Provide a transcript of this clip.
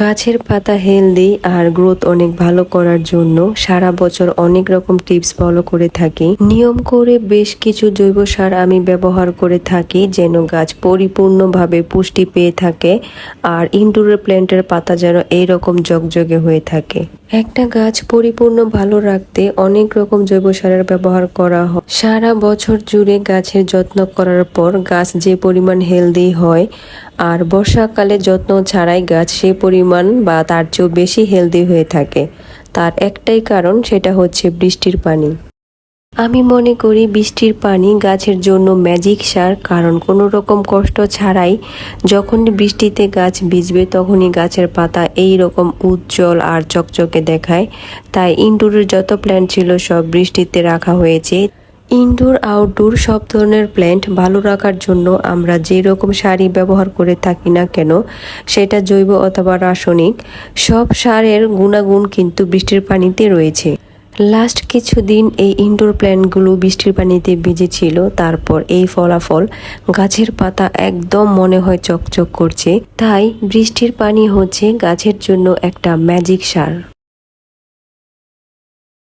গাছের পাতা হেলদি আর গ্রোথ অনেক ভালো করার জন্য সারা বছর অনেক রকম টিপস ফলো করে থাকি। নিয়ম করে বেশ কিছু জৈব সার আমি ব্যবহার করে থাকি যেন গাছ পরিপূর্ণভাবে পুষ্টি পেয়ে থাকে আর ইনডোরের প্ল্যান্টের পাতা যেন এইরকম জগজগে হয়ে থাকে। একটা গাছ পরিপূর্ণ ভালো রাখতে অনেক রকম জৈব সারের ব্যবহার করা হয়। সারা বছর জুড়ে গাছের যত্ন করার পর গাছ যে পরিমাণ হেলদি হয় আর বর্ষাকালে যত্ন ছাড়াই গাছ সে পরিমাণ বা তার চেয়েও বেশি হেলদি হয়ে থাকে। তার একটাই কারণ সেটা হচ্ছে বৃষ্টির পানি। আমি মনে করি বৃষ্টির পানি গাছের জন্য ম্যাজিক সার, কারণ কোনো রকম কষ্ট ছাড়াই যখনই বৃষ্টিতে গাছ ভিজবে তখনই গাছের পাতা এই রকম উজ্জ্বল আর চকচকে দেখায়। তাই ইনডোরের যত প্ল্যান্ট ছিল সব বৃষ্টিতে রাখা হয়েছে। ইনডোর, আউটডোর সব ধরনের প্ল্যান্ট ভালো রাখার জন্য আমরা যে রকম সারই ব্যবহার করে থাকি না কেন, সেটা জৈব অথবা রাসায়নিক, সব সারের গুণাগুণ কিন্তু বৃষ্টির পানিতে রয়েছে। লাস্ট কিছুদিন এই ইনডোর প্ল্যান্টগুলো বৃষ্টির পানিতে ভিজেছিল, তারপর এই ফলাফল গাছের পাতা একদম মনে হয় চকচক করছে। তাই বৃষ্টির পানি হচ্ছে গাছের জন্য একটা ম্যাজিক সার।